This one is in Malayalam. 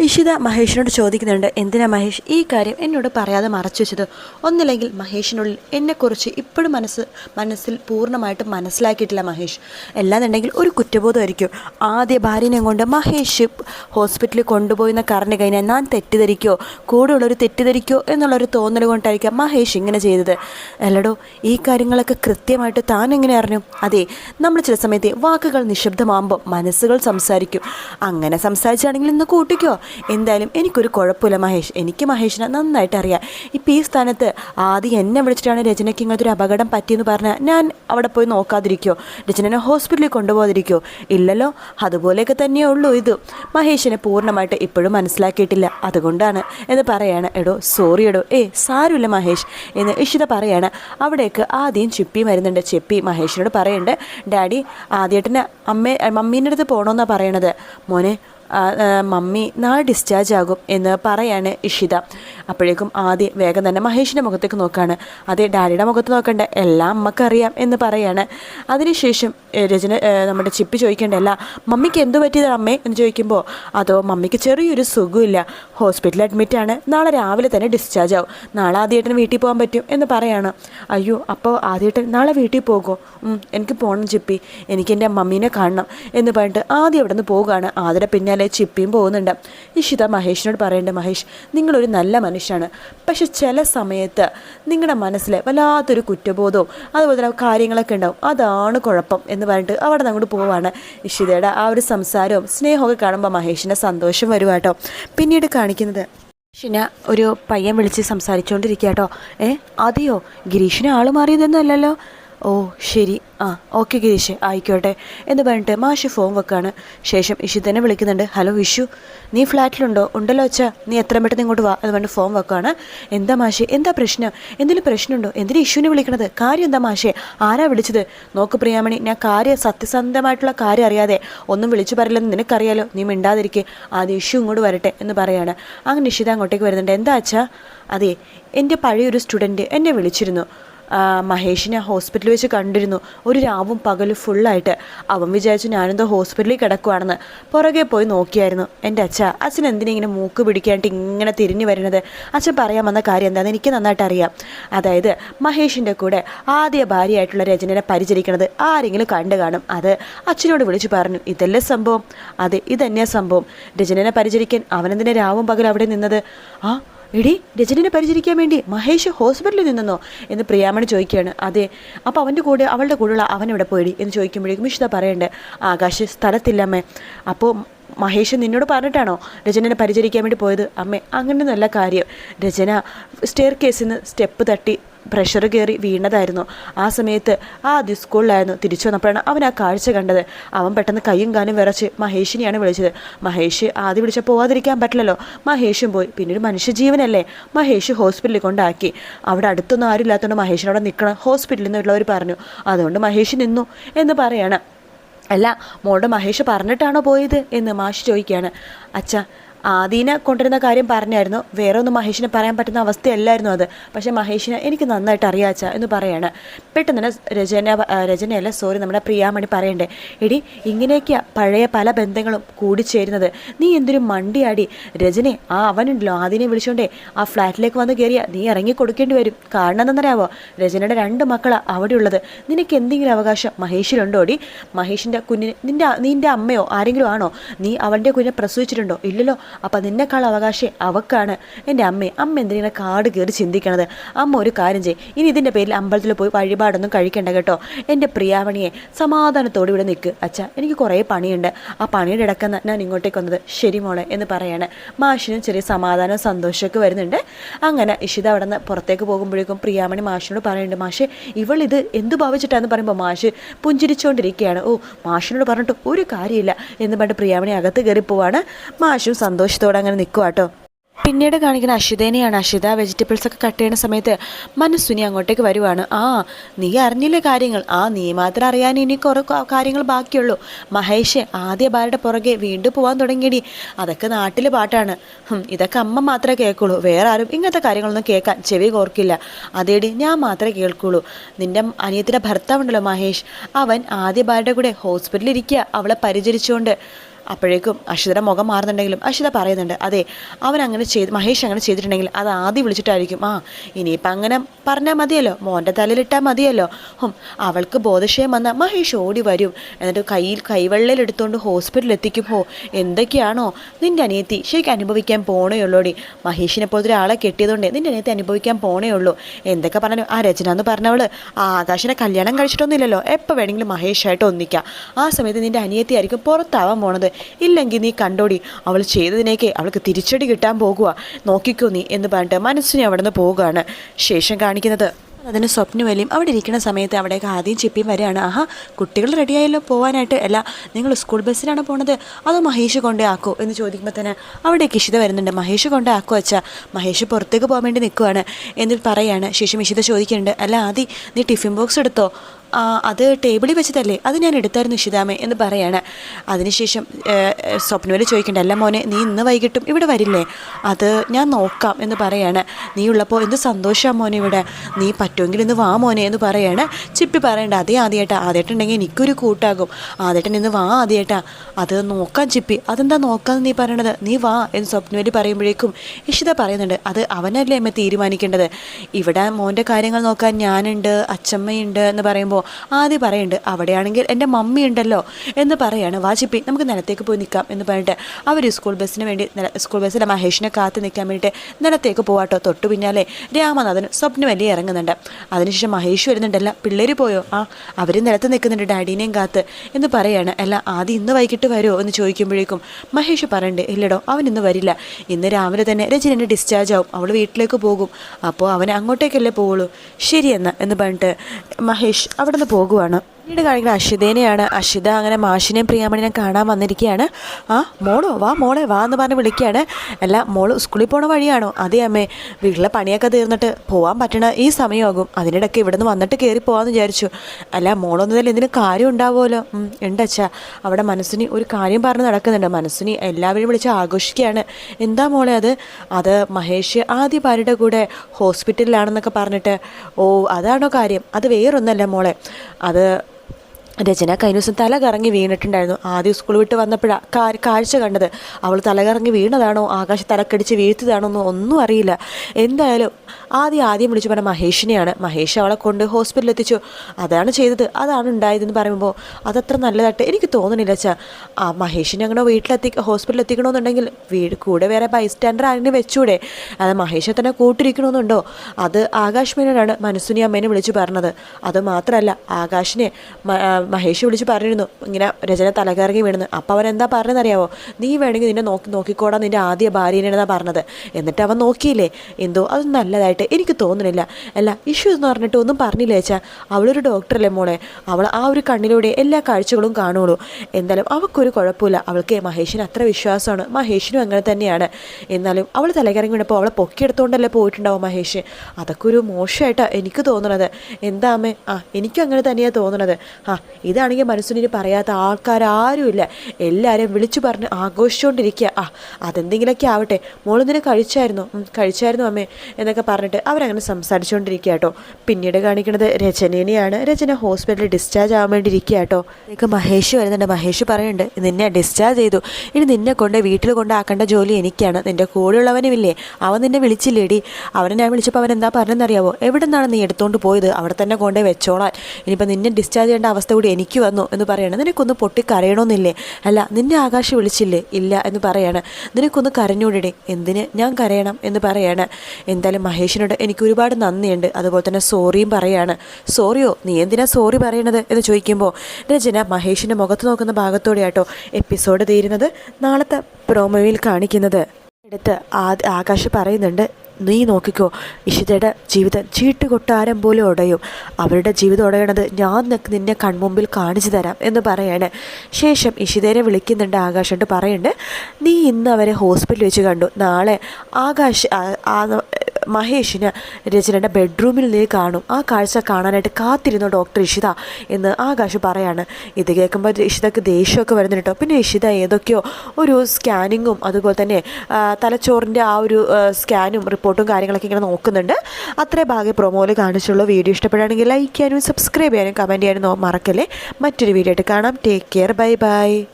ഇഷിത മഹേഷിനോട് ചോദിക്കുന്നുണ്ട് എന്തിനാ മഹേഷ് ഈ കാര്യം എന്നോട് പറയാതെ മറച്ചു വെച്ചത്? ഒന്നില്ലെങ്കിൽ മഹേഷിനുള്ളിൽ എന്നെക്കുറിച്ച് ഇപ്പോഴും മനസ്സ് മനസ്സിൽ പൂർണമായിട്ടും മനസ്സിലാക്കിയിട്ടില്ല മഹേഷ്. അല്ലാന്നുണ്ടെങ്കിൽ ഒരു കുറ്റബോധമായിരിക്കും. ആദ്യ ഭാര്യനെ കൊണ്ട് മഹേഷ് ഹോസ്പിറ്റലിൽ കൊണ്ടുപോയിന്ന് കാരണം കഴിഞ്ഞാൽ ഞാൻ തെറ്റിദ്ധരിക്കോ കൂടെയുള്ളൊരു തെറ്റിദ്ധരിക്കോ എന്നുള്ളൊരു തോന്നൽ കൊണ്ടായിരിക്കാം മഹേഷ് ഇങ്ങനെ ചെയ്തത്. അല്ലടോ ഈ കാര്യങ്ങളൊക്കെ കൃത്യമായിട്ട് താൻ എങ്ങനെ അറിഞ്ഞു? അതെ നമ്മൾ ചില സമയത്ത് വാക്കുകൾ നിശബ്ദമാകുമ്പോൾ മനസ്സുകൾ സംസാരിക്കും. അങ്ങനെ സംസാരിച്ചാണെങ്കിൽ ഇന്ന് കൂട്ടിക്കോ. എന്തായാലും എനിക്കൊരു കുഴപ്പമില്ല മഹേഷ്. എനിക്ക് മഹേഷിനെ നന്നായിട്ട് അറിയാം. ഇപ്പം ഈ സ്ഥാനത്ത് ആദ്യം എന്നെ വിളിച്ചിട്ടാണ് രചനയ്ക്ക് ഇങ്ങനത്തെ ഒരു അപകടം പറ്റിയെന്ന് പറഞ്ഞാൽ ഞാൻ അവിടെ പോയി നോക്കാതിരിക്കോ? രചനനെ ഹോസ്പിറ്റലിൽ കൊണ്ടുപോകാതിരിക്കോ? ഇല്ലല്ലോ അതുപോലെയൊക്കെ തന്നെയേ ഉള്ളൂ ഇത്. മഹേഷിനെ പൂർണമായിട്ട് ഇപ്പോഴും മനസ്സിലാക്കിയിട്ടില്ല. അതുകൊണ്ടാണ് എന്ന് പറയാണ് എടോ സോറി എടോ. ഏ സാരമില്ല മഹേഷ്. എന്ന് ഇഷിത പറയാണ്. അവിടേക്ക് ആദ്യം ചിപ്പി വരുന്നുണ്ട് ചിപ്പി മഹേഷിനോട് പറയുന്നുണ്ട് ഡാഡി ആദ്യേട്ടന് അമ്മേ മമ്മീന്റെ അടുത്ത് പോകണമെന്നാണ് പറയണത്. മോനെ മമ്മി നാളെ ഡിസ്ചാർജ് ആകും എന്ന് പറയാണ് ഇഷിത. അപ്പോഴേക്കും ആദ്യം വേഗം തന്നെ മഹേഷിന്റെ മുഖത്തേക്ക് നോക്കുകയാണ് അതേ ഡാഡിയുടെ മുഖത്ത് നോക്കണ്ട. എല്ലാം അമ്മക്കറിയാം എന്ന് പറയാണ്. അതിനുശേഷം രചന നമ്മുടെ ചിപ്പി ചോദിക്കേണ്ടല്ല മമ്മിക്ക് എന്തു പറ്റിയതാണ് അമ്മേ എന്ന് ചോദിക്കുമ്പോൾ അതോ മമ്മിക്ക് ചെറിയൊരു സുഖമില്ല. ഹോസ്പിറ്റലിൽ അഡ്മിറ്റാണ് നാളെ രാവിലെ തന്നെ ഡിസ്ചാർജ് ആവും. നാളെ ആദ്യേട്ടന് വീട്ടിൽ പോകാൻ പറ്റും എന്ന് പറയാണ്. അയ്യോ അപ്പോൾ ആദ്യേട്ടൻ നാളെ വീട്ടിൽ പോകുമോ എനിക്ക് പോകണം ചിപ്പി. എനിക്ക് എന്റെ മമ്മീനെ കാണണം എന്ന് പറഞ്ഞിട്ട് ആദ്യം അവിടെ നിന്ന് പോവുകയാണ്. ആതിരെ പിന്നാലെ ചിപ്പിയും പോകുന്നുണ്ട്. ഇഷിത മഹേഷിനോട് പറയേണ്ട മഹേഷ് നിങ്ങളൊരു നല്ല മനുഷ്യനാണ്. പക്ഷെ ചില സമയത്ത് നിങ്ങളുടെ മനസ്സിൽ വല്ലാത്തൊരു കുറ്റബോധവും അതുപോലെ തന്നെ കാര്യങ്ങളൊക്കെ ഉണ്ടാവും. അതാണ് കുഴപ്പം എന്ന് പറഞ്ഞിട്ട് അവിടെ നിന്ന് അങ്ങോട്ട് പോവാണ് ഇഷിതയുടെ ആ ഒരു സംസാരവും സ്നേഹമൊക്കെ കാണുമ്പോൾ മഹേഷിന് സന്തോഷം വരും കേട്ടോ. പിന്നീട് കാണിക്കുന്നത് ഷിന ഒരു പയ്യൻ വിളിച്ച് സംസാരിച്ചുകൊണ്ടിരിക്കുക കേട്ടോ. ഏ അതെയോ? ഗിരീഷിന് ആൾ മാറിയതൊന്നും അല്ലല്ലോ. ഓ ശരി. ആ ഓക്കെ ഗിരീഷ് ആയിക്കോട്ടെ. എന്ന് പറഞ്ഞിട്ട് മാഷ് ഫോം വെക്കാണ്. ശേഷം ഇഷു തന്നെ വിളിക്കുന്നുണ്ട്. ഹലോ ഇഷു നീ ഫ്ലാറ്റിലുണ്ടോ? ഉണ്ടല്ലോ അച്ഛാ. നീ എത്ര പെട്ടെന്ന് ഇങ്ങോട്ട് വാ എന്ന് പറഞ്ഞിട്ട് ഫോം വെക്കാണ്. എന്താ മാഷെ? എന്താ പ്രശ്നം? എന്തെങ്കിലും പ്രശ്നമുണ്ടോ? എന്തിനാ ഇഷുവിനെ വിളിക്കണത്? കാര്യം എന്താ മാഷെ? ആരാ വിളിച്ചത്? നോക്ക് പ്രിയാമണി ഞാൻ കാര്യം സത്യസന്ധമായിട്ടുള്ള കാര്യം അറിയാതെ ഒന്നും വിളിച്ചു പറയില്ലെന്ന് നിനക്കറിയാലോ? നീ മിണ്ടാതിരിക്കെ. ആദ്യം ഇഷു ഇങ്ങോട്ട് വരട്ടെ എന്ന് പറയാണ്. അങ്ങനെ ഇഷിത അങ്ങോട്ടേക്ക് വരുന്നുണ്ട്. എന്താ അച്ഛാ? അതെ എന്റെ പഴയൊരു സ്റ്റുഡന്റ് എന്നെ വിളിച്ചിരുന്നു. മഹേഷിനെ ഹോസ്പിറ്റലിൽ വെച്ച് കണ്ടിരുന്നു. ഒരു രാവും പകലും ഫുള്ളായിട്ട് അവൻ വിചാരിച്ചു ഞാനെന്തോ ഹോസ്പിറ്റലിൽ കിടക്കുവാണെന്ന്. പുറകെ പോയി നോക്കിയായിരുന്നു. എന്റെ അച്ഛ അച്ഛൻ എന്തിനാ ഇങ്ങനെ മൂക്ക് പിടിക്കാനായിട്ട് ഇങ്ങനെ തിരിഞ്ഞു വരുന്നത്? അച്ഛൻ പറയാൻ വന്ന കാര്യം എന്താണെന്ന് എനിക്ക് നന്നായിട്ട് അറിയാം. അതായത് മഹേഷിന്റെ കൂടെ ആദ്യ ഭാര്യയായിട്ടുള്ള രചനയെ പരിചരിക്കണത് ആരെങ്കിലും കണ്ടു കാണും. അത് അച്ഛനോട് വിളിച്ചു പറഞ്ഞു. ഇതല്ലേ സംഭവം? അതെ ഇതന്നെയാ സംഭവം. രചനനെ പരിചരിക്കാൻ അവനെന്തിനെ രാവും പകലും അവിടെ നിന്നത്? ആ എടി രജനിനെ പരിചരിക്കാൻ വേണ്ടി മഹേഷ് ഹോസ്പിറ്റലിൽ നിന്നെന്നോ എന്ന് പ്രിയാമണി ചോദിക്കുകയാണ്. അതെ അപ്പോൾ അവന്റെ കൂടെ അവളുടെ കൂടെയുള്ള അവൻ ഇവിടെ പോയി എന്ന് ചോദിക്കുമ്പോഴേക്കും ഇഷിത പറയണ്ടേ ആകാശ് സ്ഥലത്തില്ലമ്മേ. അപ്പോൾ മഹേഷ് നിന്നോട് പറഞ്ഞിട്ടാണോ രചനനെ പരിചരിക്കാൻ വേണ്ടി പോയത്? അമ്മേ അങ്ങനെ നല്ല കാര്യം. രചന സ്റ്റെയർ കേസിൽ നിന്ന് സ്റ്റെപ്പ് തട്ടി പ്രഷർ കയറി വീണതായിരുന്നു. ആ സമയത്ത് ആ സ്കൂളിലായിരുന്നു തിരിച്ചു വന്നപ്പോഴാണ് അവൻ ആ കാഴ്ച കണ്ടത്. അവൻ പെട്ടെന്ന് കൈയും കാലും വിറച്ച് മഹേഷിനെയാണ് വിളിച്ചത്. മഹേഷ് ആദ്യം വിളിച്ചാൽ പോവാതിരിക്കാൻ പറ്റില്ലല്ലോ. മഹേഷും പോയി. പിന്നെ മനുഷ്യജീവനല്ലേ? മഹേഷ് ഹോസ്പിറ്റലിൽ കൊണ്ടാക്കി. അവിടെ അടുത്തൊന്നും ആരും ഇല്ലാത്തതുകൊണ്ട് മഹേഷിനവിടെ നിൽക്കണം ഹോസ്പിറ്റലിൽ നിന്നുള്ളവർ പറഞ്ഞു. അതുകൊണ്ട് മഹേഷ് നിന്നു എന്ന് പറയാണ്. അല്ല മോളുടെ മഹേഷ് പറഞ്ഞിട്ടാണോ പോയത് എന്ന് മാഷ് ചോദിക്കുകയാണ്. അച്ഛ ആദീനെ കൊണ്ടുവരുന്ന കാര്യം പറഞ്ഞായിരുന്നു. വേറെ ഒന്നും മഹേഷിന് പറയാൻ പറ്റുന്ന അവസ്ഥയല്ലായിരുന്നു അത്. പക്ഷേ മഹേഷിനെ എനിക്ക് നന്നായിട്ട് അറിയാച്ച എന്ന് പറയാണ്. പെട്ടെന്ന് തന്നെ രചന രചനയല്ല? സോറി നമ്മുടെ പ്രിയാമണി പറയണ്ടേ. എടി ഇങ്ങനെയൊക്കെയാ പഴയ പല ബന്ധങ്ങളും കൂടിച്ചേരുന്നത്. നീ എന്തൊരു മണ്ടിയാടി. രചനെ ആ അവനുണ്ടല്ലോ. ആദിനെ വിളിച്ചോണ്ടേ ആ ഫ്ലാറ്റിലേക്ക് വന്ന് കയറിയ നീ ഇറങ്ങി കൊടുക്കേണ്ടി വരും. കാരണം എന്തെന്നറിയാവോ രചനയുടെ രണ്ട് മക്കളാണ് അവിടെ ഉള്ളത് നിനക്ക് എന്തെങ്കിലും അവകാശം മഹേഷിലുണ്ടോടി മഹേഷിന്റെ കുഞ്ഞിന് നിന്റെ നിന്റെ അമ്മയോ ആരെങ്കിലും ആണോ? നീ അവന്റെ കുഞ്ഞിനെ പ്രസവിച്ചിട്ടുണ്ടോ? ഇല്ലല്ലോ. അപ്പം നിന്നെക്കാൾ അവകാശം അവക്കാണ് എന്റെ അമ്മ. അമ്മ എന്തിനാണ് കാട് കയറി ചിന്തിക്കണത്? അമ്മ ഒരു കാര്യം ചെയ്യും. ഇനി ഇതിന്റെ പേരിൽ അമ്പലത്തിൽ പോയി വഴിപാടൊന്നും കഴിക്കണ്ട കേട്ടോ. എന്റെ പ്രിയാവണിയെ സമാധാനത്തോടെ ഇവിടെ നിൽക്ക്. അച്ഛാ എനിക്ക് കുറേ പണിയുണ്ട്. ആ പണിയുടെ ഇടക്കുന്ന ഞാൻ ഇങ്ങോട്ടേക്ക് വന്നത് ശരി മോളെ എന്ന് പറയാണ്. മാഷിനും ചെറിയ സമാധാനവും സന്തോഷമൊക്കെ വരുന്നുണ്ട്. അങ്ങനെ ഇഷിത അവിടെ നിന്ന് പുറത്തേക്ക് പോകുമ്പോഴേക്കും പ്രിയാമണി മാഷിനോട് പറയുന്നുണ്ട് മാഷെ ഇവൾ ഇത് എന്ത് ഭാവിച്ചിട്ടാന്ന് പറയുമ്പോൾ മാഷ് പുഞ്ചിരിച്ചുകൊണ്ടിരിക്കുകയാണ് ഓ മാഷിനോട് പറഞ്ഞിട്ട് ഒരു കാര്യമില്ല എന്ന് പറഞ്ഞിട്ട് പ്രിയാമണി അകത്ത് കയറി പോവാണ്. മാഷും സന്തോഷത്തോടെ അങ്ങനെ നിൽക്കുക കേട്ടോ പിന്നീട് കാണിക്കുന്ന അശ്വിതേനെയാണ് അശ്വിത വെജിറ്റബിൾസ് ഒക്കെ കട്ട് ചെയ്യുന്ന സമയത്ത് മനസ്സുനി അങ്ങോട്ടേക്ക് വരുവാണ്. ആ നീ അറിഞ്ഞില്ലേ കാര്യങ്ങൾ? ആ നീ മാത്രം അറിയാൻ ഇനി കുറേ കാര്യങ്ങൾ ബാക്കിയുള്ളൂ. മഹേഷ് ആദ്യ ഭാര്യയുടെ പുറകെ വീണ്ടും പോകാൻ തുടങ്ങിയടി. അതൊക്കെ നാട്ടിലെ പാട്ടാണ്. ഇതൊക്കെ അമ്മ മാത്രമേ കേൾക്കുള്ളൂ. വേറെ ആരും ഇങ്ങനത്തെ കാര്യങ്ങളൊന്നും കേൾക്കാൻ ചെവി കോർക്കില്ല. അതേടി ഞാൻ മാത്രമേ കേൾക്കുള്ളൂ. നിന്റെ അനിയത്തിന്റെ ഭർത്താവുണ്ടല്ലോ മഹേഷ്. അവൻ ആദ്യ ഭാര്യയുടെ കൂടെ ഹോസ്പിറ്റലിൽ ഇരിക്കുക അവളെ പരിചരിച്ചുകൊണ്ട്. അപ്പോഴേക്കും അശ്വതിയുടെ മുഖം മാറുന്നുണ്ടെങ്കിലും അശ്വത പറയുന്നുണ്ട് അതെ അവൻ അങ്ങനെ ചെയ്ത് മഹേഷ് അങ്ങനെ ചെയ്തിട്ടുണ്ടെങ്കിൽ അത് ആദ്യം വിളിച്ചിട്ടായിരിക്കും. ആ ഇനിയിപ്പം അങ്ങനെ പറഞ്ഞാൽ മതിയല്ലോ മോന്റെ തലയിലിട്ടാൽ മതിയല്ലോ. ഹും അവൾക്ക് ബോധക്ഷയം വന്നാൽ മഹേഷ് ഓടി വരും. എന്നിട്ട് കയ്യിൽ കൈവെള്ളയിലെടുത്തുകൊണ്ട് ഹോസ്പിറ്റലിൽ എത്തിക്കും. ഹോ എന്തൊക്കെയാണോ? നിന്റെ അനിയത്തി ശരിക്കും അനുഭവിക്കാൻ പോണേ മഹേഷിനെ പോലത്തെ ഒരാളെ കെട്ടിയതുകൊണ്ട് നിന്റെ അനിയത്തി അനുഭവിക്കാൻ പോണേ എന്തൊക്കെ പറഞ്ഞു ആ രചന എന്ന് പറഞ്ഞവൾ ആകാശിനെ കല്യാണം കഴിച്ചിട്ടൊന്നുമില്ലല്ലോ. എപ്പോൾ വേണമെങ്കിലും മഹേഷായിട്ട് ഒന്നിക്കാം. ആ സമയത്ത് നിന്റെ അനിയത്തി ആയിരിക്കും പുറത്താവാൻ പോണത്. ഇല്ലെങ്കിൽ നീ കണ്ടോടി അവൾ ചെയ്തതിനേക്ക് അവൾക്ക് തിരിച്ചടി കിട്ടാൻ പോകുക നോക്കിക്കോ നീ എന്ന് പറഞ്ഞിട്ട് മനസ്സിനെ അവിടെ നിന്ന് പോവുകയാണ് ശേഷം കാണിക്കുന്നത്. അതിന് സ്വപ്നവലിയും അവിടെ ഇരിക്കുന്ന സമയത്ത് അവിടെയൊക്കെ ആദ്യം ചിപ്പിയും വരികയാണ്. ആഹാ കുട്ടികൾ റെഡിയായല്ലോ പോകാനായിട്ട് അല്ല നിങ്ങൾ സ്കൂൾ ബസ്സിലാണ് പോണത്? അതോ മഹേഷ് കൊണ്ടേ ആക്കോ എന്ന് ചോദിക്കുമ്പോൾ തന്നെ അവിടെ കിഷിത വരുന്നുണ്ട്. മഹേഷ് കൊണ്ടേ ആക്കോ അച്ഛാ. മഹേഷ് പുറത്തേക്ക് പോകാൻ വേണ്ടി നിൽക്കുവാണ് എന്നിട്ട് പറയാണ്. ശേഷം ഇഷിത ചോദിക്കുന്നുണ്ട്. അല്ല ആദി നീ ടിഫിൻ ബോക്സ് എടുത്തോ? അത് ടേബിളിൽ വെച്ചതല്ലേ? അത് ഞാൻ എടുത്തായിരുന്നു ഇഷിതാമേ എന്ന് പറയാണ്. അതിനുശേഷം സ്വപ്നവിൽ ചോദിക്കേണ്ട അല്ല മോനെ നീ ഇന്ന് വൈകിട്ടും ഇവിടെ വരില്ലേ? അത് ഞാൻ നോക്കാം എന്ന് പറയാണ്. നീ ഉള്ളപ്പോൾ എന്ത് സന്തോഷമാണ് മോനെ ഇവിടെ? നീ പറ്റുമെങ്കിൽ ഇന്ന് വാ മോനെ എന്ന് പറയാണ്. ചിപ്പി പറയണ്ട അതേ ആദ്യമായിട്ടാ ആദ്യമായിട്ടുണ്ടെങ്കിൽ എനിക്കൊരു കൂട്ടാകും. ആദ്യമായിട്ട് ഇന്ന് വാ ആദ്യമായിട്ടാ അത് നോക്കാം ചിപ്പി. അതെന്താ നോക്കാമെന്ന് നീ പറയണത്? നീ വാ എന്ന് സ്വപ്നവലി പറയുമ്പോഴേക്കും ഇഷിത പറയുന്നുണ്ട് അത് അവനല്ലേ അമ്മ തീരുമാനിക്കേണ്ടത്? ഇവിടെ മോന്റെ കാര്യങ്ങൾ നോക്കാൻ ഞാനുണ്ട് അച്ചമ്മയുണ്ട് എന്ന് പറയുമ്പോൾ ആദ്യം പറയുന്നുണ്ട് അവിടെയാണെങ്കിൽ എന്റെ മമ്മി ഉണ്ടല്ലോ എന്ന് പറയാണ് വാജിപ്പി. നമുക്ക് നിലത്തേക്ക് പോയി നിൽക്കാം എന്ന് പറഞ്ഞിട്ട് അവർ സ്കൂൾ ബസ്സിന് വേണ്ടി സ്കൂൾ ബസ്സിലെ മഹേഷിനെ കാത്തു നിൽക്കാൻ വേണ്ടിയിട്ട് നിലത്തേക്ക് പോവാട്ടോ. തൊട്ടു പിന്നാലെ രാമനാഥൻ സ്വപ്നം വലിയ ഇറങ്ങുന്നുണ്ട്. അതിനുശേഷം മഹേഷ് വരുന്നുണ്ടല്ല പിള്ളേർ പോയോ? ആ അവർ നിലത്ത് നിൽക്കുന്നുണ്ട് ഡാഡീനെയും കാത്ത് എന്ന് പറയാണ്. അല്ല ആദ്യം ഇന്ന് വൈകിട്ട് വരുമോ? എന്ന് ചോദിക്കുമ്പോഴേക്കും മഹേഷ് പറയണ്ടേ ഇല്ലടോ അവൻ ഇന്ന് വരില്ല. ഇന്ന് രാവിലെ തന്നെ രജന ഡിസ്ചാർജ് ആവും. അവൾ വീട്ടിലേക്ക് പോകും. അപ്പോൾ അവൻ അങ്ങോട്ടേക്കല്ലേ പോവുള്ളൂ? ശരിയെന്ന് എന്ന് പറഞ്ഞിട്ട് മഹേഷ് അവിടെ നിന്ന് പോകുവാണ്. പിന്നീട് കാണിക്കുന്ന അഷിതേനെയാണ് അഷിത അങ്ങനെ മാഷിനെയും പ്രിയാമണിനെയും കാണാൻ വന്നിരിക്കുകയാണ്. ആ മോളോ? വാ മോളെ വാ എന്ന് പറഞ്ഞ് വിളിക്കുകയാണ്. അല്ല മോൾ സ്കൂളിൽ പോണ വഴിയാണോ? അതേ അമ്മേ. വീട്ടിലെ പണിയൊക്കെ തീർന്നിട്ട് പോകാൻ പറ്റണ ഈ സമയമാകും. അതിനിടയ്ക്ക് ഇവിടെ നിന്ന് വന്നിട്ട് കയറി പോകാമെന്ന് വിചാരിച്ചു. അല്ല മോളൊന്നതിൽ എന്തിനും കാര്യം ഉണ്ടാവുമല്ലോ. ഉം, ഉണ്ട് അച്ഛാ അവിടെ മനസ്സിന് ഒരു കാര്യം പറഞ്ഞ് നടക്കുന്നുണ്ട്. മനസ്സിനി എല്ലാവരും വിളിച്ച് ആഘോഷിക്കുകയാണ്. എന്താ മോളെ അത്? അത് മഹേഷ് ആദ്യ ഭാര്യയുടെ കൂടെ ഹോസ്പിറ്റലിലാണെന്നൊക്കെ പറഞ്ഞിട്ട്. ഓ അതാണോ കാര്യം? അത് വേറൊന്നല്ല മോളെ. അത് രചന കഴിഞ്ഞ ദിവസം തല കറങ്ങി വീണിട്ടുണ്ടായിരുന്നു. ആദ്യം സ്കൂൾ വിട്ട് വന്നപ്പോഴാണ് കാഴ്ച കണ്ടത്. അവൾ തലകറങ്ങി വീണതാണോ? ആകാശ തലക്കടിച്ച് വീഴ്ത്തതാണോ എന്നോ ഒന്നും അറിയില്ല. എന്തായാലും ആദ്യം ആദ്യം വിളിച്ചു പറഞ്ഞ മഹേഷിനെയാണ്. മഹേഷ് അവളെ കൊണ്ട് ഹോസ്പിറ്റലിൽ എത്തിച്ചു. അതാണ് ചെയ്തത്. അതാണ് ഉണ്ടായതെന്ന് പറയുമ്പോൾ അതത്ര നല്ലതായിട്ട് എനിക്ക് തോന്നുന്നില്ല അച്ഛാ. ആ മഹേഷിനെ അങ്ങനെ വീട്ടിലെത്തി ഹോസ്പിറ്റലിൽ എത്തിക്കണമെന്നുണ്ടെങ്കിൽ വീട് കൂടെ വേറെ ബൈസ്റ്റാൻഡർ ആരെങ്കിലും വെച്ചൂടെ. അത് മഹേഷെ തന്നെ കൂട്ടിരിക്കണമെന്നുണ്ടോ അത് ആകാശ് മേനോനാണ് മനസ്സുനി അമ്മേനെ വിളിച്ചു പറഞ്ഞത്. അത് മാത്രമല്ല ആകാശിനെ മഹേഷ് വിളിച്ച് പറഞ്ഞിരുന്നു. ഇങ്ങനെ രചന തലകറങ്ങി വീണെന്ന്. അപ്പോൾ അവൻ എന്താ പറഞ്ഞതെന്നറിയാവോ? നീ വേണമെങ്കിൽ നിന്നെ നോക്കി നോക്കിക്കോടാ നിന്റെ ആദ്യ ഭാര്യനെന്നാ പറഞ്ഞത്. എന്നിട്ട് അവൻ നോക്കിയില്ലേ? എന്തോ അത് നല്ലതായിട്ട് എനിക്ക് തോന്നുന്നില്ല. അല്ല ഇഷ്യൂ എന്ന് പറഞ്ഞിട്ട് ഒന്നും പറഞ്ഞില്ല വെച്ചാൽ അവളൊരു ഡോക്ടറല്ലേ മോളെ? അവൾ ആ ഒരു കണ്ണിലൂടെ എല്ലാ കാഴ്ചകളും കാണുള്ളൂ എന്തായാലും അവൾക്കൊരു കുഴപ്പമില്ല. അവൾക്ക് മഹേഷിന് അത്ര വിശ്വാസമാണ്. മഹേഷിനും അങ്ങനെ തന്നെയാണ്. എന്നാലും അവൾ തലകറങ്ങി വീണപ്പോൾ അവളെ പൊക്കിയെടുത്തോണ്ടല്ലേ പോയിട്ടുണ്ടാവും മഹേഷ്? അതൊക്കെ ഒരു മോശമായിട്ടാണ് എനിക്ക് തോന്നുന്നത് എന്താമേ ആ എനിക്കും അങ്ങനെ തന്നെയാണ് തോന്നുന്നത് ആ ഇതാണെങ്കിൽ മനസ്സിന് പറയാത്ത ആൾക്കാരാരുമില്ല എല്ലാവരും വിളിച്ചു പറഞ്ഞ് ആഘോഷിച്ചുകൊണ്ടിരിക്കുക. ആ അതെന്തെങ്കിലുമൊക്കെ ആവട്ടെ. മോളിതിനെ കഴിച്ചായിരുന്നു? കഴിച്ചായിരുന്നു അമ്മേ എന്നൊക്കെ പറഞ്ഞിട്ട് അവരങ്ങനെ സംസാരിച്ചുകൊണ്ടിരിക്കുക കേട്ടോ. പിന്നീട് കാണിക്കുന്നത് രചനേനെയാണ്. രചന ഹോസ്പിറ്റലിൽ ഡിസ്ചാർജ് ആവാൻ വേണ്ടി ഇരിക്കുക കേട്ടോ. ഇതൊക്കെ മഹേഷ് വരുന്നുണ്ട്. മഹേഷ് പറയുന്നുണ്ട് നിന്നെ ഡിസ്ചാർജ് ചെയ്തു. ഇനി നിന്നെ കൊണ്ട് വീട്ടിൽ കൊണ്ടാക്കേണ്ട ജോലി എനിക്കാണ്. നിന്റെ കൂടെയുള്ളവനുമില്ലേ? അവൻ നിന്നെ വിളിച്ചില്ലേടി? അവനെ ഞാൻ വിളിച്ചപ്പോൾ അവൻ എന്താ പറഞ്ഞെന്നറിയാവോ എവിടെ നിന്നാണ് നീ എടുത്തുകൊണ്ട് പോയത്? അവിടെ തന്നെ കൊണ്ടേ വെച്ചോളാൻ. ഇനിയിപ്പോൾ നിന്നെ ഡിസ്ചാർജ് ചെയ്യേണ്ട അവസ്ഥ കൂടി എനിക്ക് വന്നു എന്ന് പറയണം. നിനക്കൊന്ന് പൊട്ടിക്കരയണമെന്നില്ലേ അല്ല നിന്നെ ആകാശം വിളിച്ചില്ലേ? ഇല്ല എന്ന് പറയാണ്. നിനക്കൊന്ന് കരഞ്ഞൂടെ എന്തിന്? ഞാൻ കരയണം എന്ന് പറയാണ്. എന്തായാലും മഹേഷിനോട് എനിക്ക് ഒരുപാട് നന്ദിയുണ്ട്. അതുപോലെ തന്നെ സോറിയും പറയാണ്. സോറിയോ? നീ എന്തിനാ സോറി പറയണത്? എന്ന് ചോദിക്കുമ്പോൾ രചന മഹേഷിന്റെ മുഖത്ത് നോക്കുന്ന ഭാഗത്തോടെയാട്ടോ എപ്പിസോഡ് തീരുന്നത്. നാളത്തെ പ്രോമോയിൽ കാണിക്കുന്നത്. എടുത്ത് ആകാശ് പറയുന്നുണ്ട് നീ നോക്കിക്കോ. ഇഷിതയുടെ ജീവിതം ചീട്ടുകൊട്ടാരം പോലെ ഉടയും. അവരുടെ ജീവിതം ഉടയണത് ഞാൻ നിന്നെ കൺമുമ്പിൽ കാണിച്ചു തരാം എന്ന് പറയാണ്. ശേഷം ഇഷിതേനെ വിളിക്കുന്നുണ്ട് ആകാശ് എന്നിട്ട് പറയുന്നുണ്ട് നീ ഇന്ന് അവരെ ഹോസ്പിറ്റലിൽ വെച്ച് കണ്ടു. നാളെ ആകാശ് മഹേഷിന് രചനയുടെ ബെഡ്റൂമിൽ നീ കാണും. ആ കാഴ്ച കാണാനായിട്ട് കാത്തിരുന്നു ഡോക്ടർ ഇഷിത? എന്ന് ആകാശ് പറയാണ്. ഇത് കേൾക്കുമ്പോൾ ഇഷിതക്ക് ദേഷ്യമൊക്കെ വരുന്നുണ്ട് കേട്ടോ. പിന്നെ ഇഷിത ഏതൊക്കെയോ ഒരു സ്കാനിങ്ങും അതുപോലെ തന്നെ തലച്ചോറിന്റെ ആ ഒരു സ്കാനും റിപ്പോർട്ടും കാര്യങ്ങളൊക്കെ ഇങ്ങനെ നോക്കുന്നുണ്ട്. അത്രേ ഭാഗ്യ പ്രൊമോയിൽ കാണിച്ചുള്ള വീഡിയോ ഇഷ്ടപ്പെടുകയാണെങ്കിൽ ലൈക്ക് ചെയ്യാനും സബ്സ്ക്രൈബ് ചെയ്യാനും കമന്റ് ചെയ്യാനും മറക്കല്ലേ. മറ്റൊരു വീഡിയോ ആയിട്ട് കാണാം. Take care bye bye